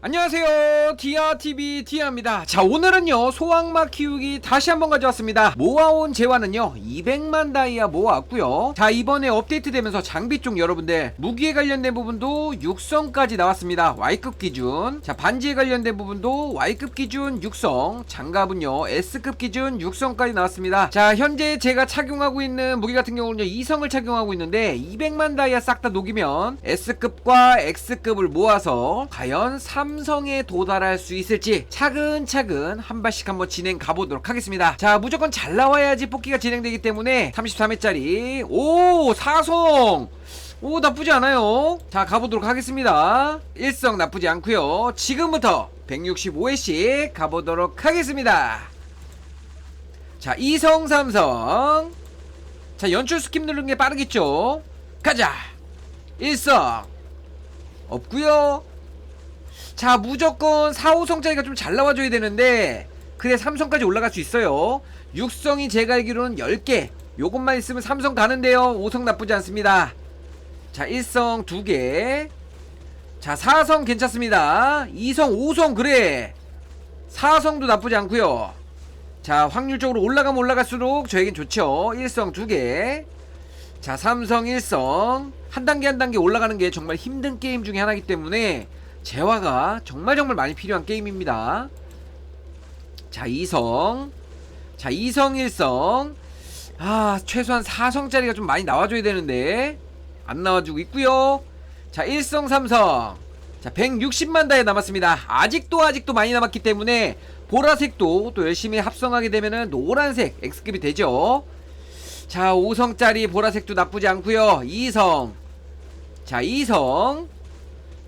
안녕하세요. 디아TV 디아입니다. 자 오늘은요 소황막 키우기 다시 한번 가져왔습니다. 모아온 재화는요 200만 다이아 모아왔고요. 자 이번에 업데이트 되면서 장비 쪽 여러분들 무기에 관련된 부분도 육성까지 나왔습니다. Y급 기준. 자 반지에 관련된 부분도 Y급 기준 육성. 장갑은요 S급 기준 육성까지 나왔습니다. 자 현재 제가 착용하고 있는 무기 같은 경우는요 2성을 착용하고 있는데 200만 다이아 싹 다 녹이면 S급과 X급을 모아서 과연 삼성에 도달할 수 있을지 차근차근 한 발씩 한번 진행 가보도록 하겠습니다. 자, 무조건 잘 나와야지 뽑기가 진행되기 때문에 33회짜리 오 사성 오 나쁘지 않아요. 자 가보도록 하겠습니다. 일성 나쁘지 않고요. 지금부터 165회씩 가보도록 하겠습니다. 자 이성 삼성 자 연출 스킵 누르는 게 빠르겠죠. 가자. 일성 없고요. 자 무조건 4, 5성짜리가 좀 잘 나와줘야 되는데 그래 삼성까지 올라갈 수 있어요. 6성이 제가 알기로는 10개. 요것만 있으면 삼성 가는데요. 5성 나쁘지 않습니다. 자 1성 2개. 자 4성 괜찮습니다. 2성 5성 그래. 4성도 나쁘지 않고요. 자 확률적으로 올라가면 올라갈수록 저에겐 좋죠. 1성 2개. 자 삼성 1성. 한 단계 한 단계 올라가는 게 정말 힘든 게임 중에 하나이기 때문에 재화가 정말 정말 많이 필요한 게임입니다. 자, 2성. 자, 2성 1성. 아, 최소한 4성짜리가 좀 많이 나와줘야 되는데 안 나와주고 있고요. 자, 1성 3성. 자, 160만 다에 남았습니다. 아직도 아직도 많이 남았기 때문에 보라색도 또 열심히 합성하게 되면은 노란색 X급이 되죠. 자, 5성짜리 보라색도 나쁘지 않고요. 2성. 자, 2성.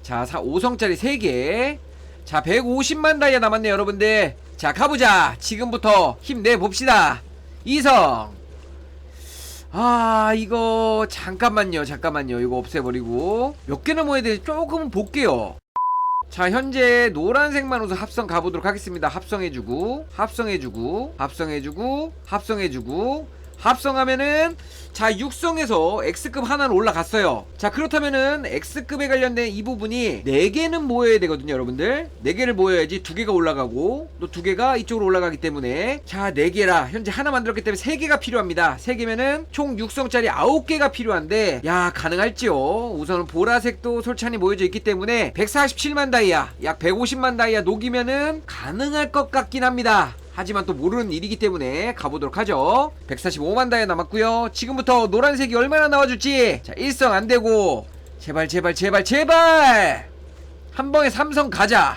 자, 4, 5성짜리 3개. 자, 150만 다이아 남았네요, 여러분들. 자, 가보자. 지금부터 힘내 봅시다. 2성. 아, 이거 잠깐만요. 잠깐만요. 이거 없애버리고 몇 개나 모아야 되지? 조금은 볼게요. 자, 현재 노란색만 우선 합성 가보도록 하겠습니다. 합성해주고, 합성해주고, 합성해주고, 합성해주고, 합성하면은 자 6성에서 X급 하나는 올라갔어요. 자 그렇다면은 X급에 관련된 이 부분이 4개는 모여야 되거든요 여러분들. 4개를 모여야지 2개가 올라가고 또 2개가 이쪽으로 올라가기 때문에 자 4개라. 현재 하나 만들었기 때문에 3개가 필요합니다. 3개면은 총 6성짜리 9개가 필요한데 야 가능할지요? 우선은 보라색도 솔찬히 모여져 있기 때문에 147만 다이아 약 150만 다이아 녹이면은 가능할 것 같긴 합니다 하지만 또 모르는 일이기 때문에 가보도록 하죠. 145만 다이아 남았고요. 지금부터 노란색이 얼마나 나와줄지. 자 1성 안되고. 제발 제발 제발 제발! 한 번에 삼성 가자.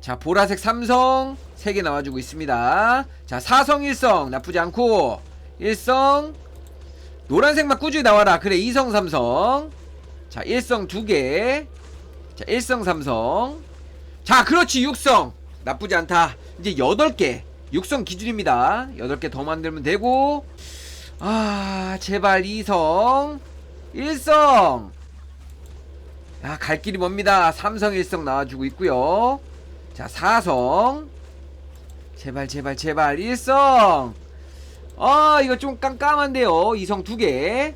자 보라색 삼성 3개 나와주고 있습니다. 자 4성 1성 나쁘지 않고. 1성 노란색만 꾸준히 나와라. 그래 2성 삼성. 자 1성 2개. 자 1성 삼성. 자 그렇지 6성 나쁘지 않다. 이제 8개. 육성 기준입니다. 8개 더 만들면 되고. 아 제발 2성. 1성. 야갈 길이 멉니다. 3성 1성 나와주고 있고요. 자 4성. 제발 제발 제발. 1성. 아 이거 좀 깜깜한데요. 2성 2개.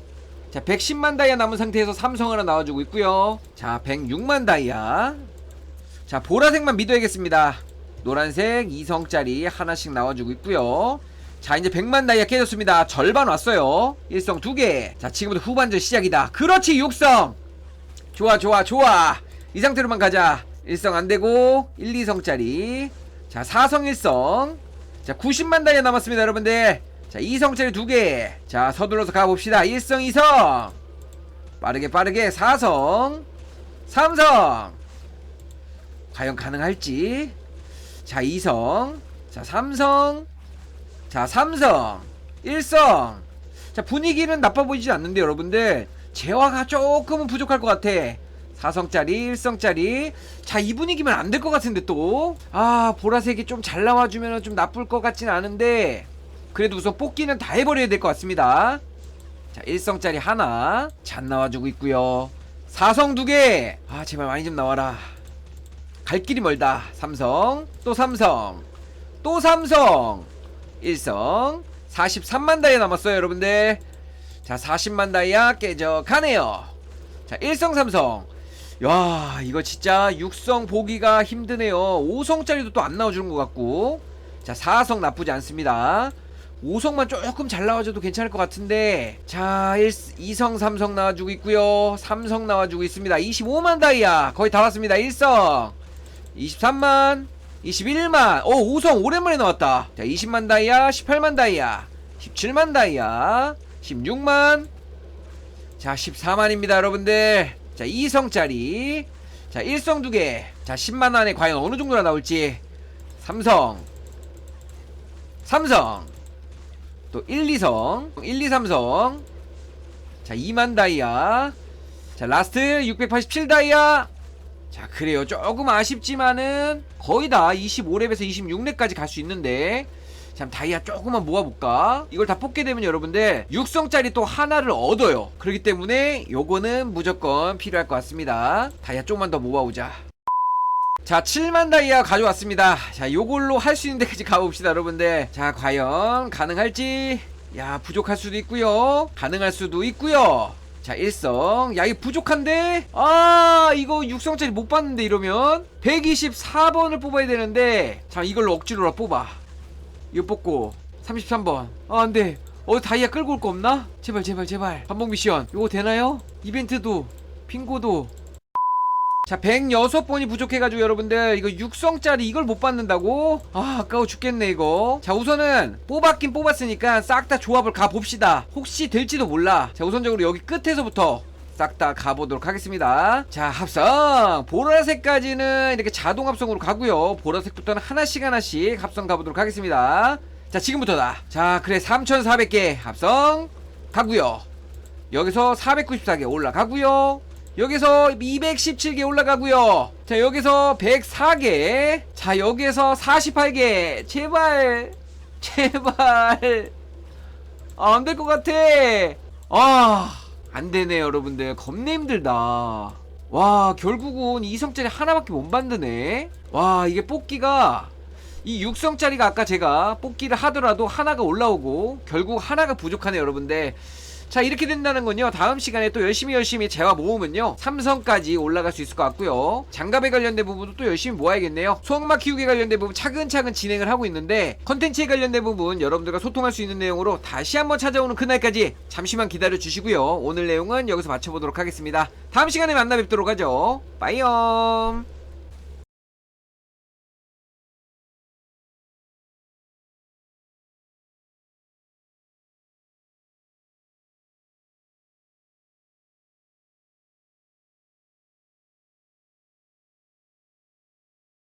자 110만 다이아 남은 상태에서 삼성 하나 나와주고 있고요. 자 106만 다이아. 자 보라색만 믿어야겠습니다 노란색 2성짜리 하나씩 나와주고 있고요. 자 이제 100만 다이아 깨졌습니다. 절반 왔어요. 1성 2개. 자 지금부터 후반전 시작이다. 그렇지 6성. 좋아 좋아 좋아. 이 상태로만 가자. 1성 안되고 1, 2성짜리. 자 4성 1성. 자 90만 다이아 남았습니다 여러분들. 자 2성짜리 2개. 자 서둘러서 가봅시다. 1성 2성. 빠르게 빠르게. 4성. 3성. 과연 가능할지 자 2성. 자 삼성. 자 삼성. 1성. 자 분위기는 나빠 보이지 않는데 여러분들. 재화가 조금은 부족할 것 같아. 4성짜리 1성짜리. 자 이 분위기면 안 될 것 같은데 또. 아 보라색이 좀 잘 나와주면 좀 나쁠 것 같진 않은데. 그래도 우선 뽑기는 다 해버려야 될 것 같습니다. 자 1성짜리 하나 잘 나와주고 있고요. 4성 2개. 아 제발 많이 좀 나와라 갈 길이 멀다. 삼성 또 삼성 또 삼성. 1성 43만 다이아 남았어요 여러분들. 자 40만 다이아 깨져 가네요. 자 1성 삼성. 야 이거 진짜 육성 보기가 힘드네요. 5성짜리도 또 안 나와주는 것 같고. 자 4성 나쁘지 않습니다. 5성만 조금 잘 나와줘도 괜찮을 것 같은데. 자 1, 2성 3성 나와주고 있고요. 3성 나와주고 있습니다. 25만 다이아 거의 다 왔습니다. 1성 23만 21만. 오 5성 오랜만에 나왔다. 자 20만 다이아 18만 다이아 17만 다이아 16만. 자 14만입니다 여러분들. 자 2성짜리. 자 1성 2개. 자 10만 안에 과연 어느 정도나 나올지. 삼성. 삼성. 또 1, 2성. 1, 2, 3성. 자 2만 다이아. 자 라스트 687 다이아 자 그래요. 조금 아쉽지만은 거의 다 25렙에서 26렙까지 갈 수 있는데 참 다이아 조금만 모아볼까? 이걸 다 뽑게 되면 여러분들 육성짜리 또 하나를 얻어요. 그렇기 때문에 요거는 무조건 필요할 것 같습니다. 다이아 조금만 더 모아오자. 자 7만 다이아 가져왔습니다. 자 요걸로 할 수 있는 데까지 가봅시다 여러분들. 자 과연 가능할지? 야 부족할 수도 있고요. 가능할 수도 있고요 자 일성. 야 이거 부족한데? 아 이거 육성짜리 못 봤는데 이러면? 124번을 뽑아야 되는데. 자 이걸로 억지로 뽑아. 이거 뽑고. 33번. 아 안 돼. 어 다이아 끌고 올 거 없나? 제발 제발 제발. 반복 미션. 이거 되나요? 이벤트도. 핑고도 자 106번이 부족해가지고 여러분들 이거 육성짜리 이걸 못 받는다고? 아 아까워 죽겠네 이거. 자 우선은 뽑았긴 뽑았으니까 싹 다 조합을 가봅시다. 혹시 될지도 몰라. 자 우선적으로 여기 끝에서부터 싹 다 가보도록 하겠습니다. 자 합성! 보라색까지는 이렇게 자동 합성으로 가고요. 보라색부터는 하나씩 하나씩 합성 가보도록 하겠습니다. 자 지금부터다. 자 그래 3400개 합성 가고요. 여기서 494개 올라가고요 여기서 217개 올라가고요. 자 여기서 104개 자 여기서 48개. 제발 제발. 아, 안 될 것 같아. 아 안되네 여러분들. 겁내 힘들다. 와 결국은 2성짜리 하나밖에 못 만드네. 와 이게 뽑기가 이 6성짜리가 아까 제가 뽑기를 하더라도 하나가 올라오고 결국 하나가 부족하네 여러분들 자 이렇게 된다는 건요. 다음 시간에 또 열심히 열심히 재화 모으면요. 삼성까지 올라갈 수 있을 것 같고요. 장갑에 관련된 부분도 또 열심히 모아야겠네요. 소형마 키우기에 관련된 부분 차근차근 진행을 하고 있는데 컨텐츠에 관련된 부분 여러분들과 소통할 수 있는 내용으로 다시 한번 찾아오는 그날까지 잠시만 기다려 주시고요. 오늘 내용은 여기서 마쳐보도록 하겠습니다. 다음 시간에 만나 뵙도록 하죠. 빠이염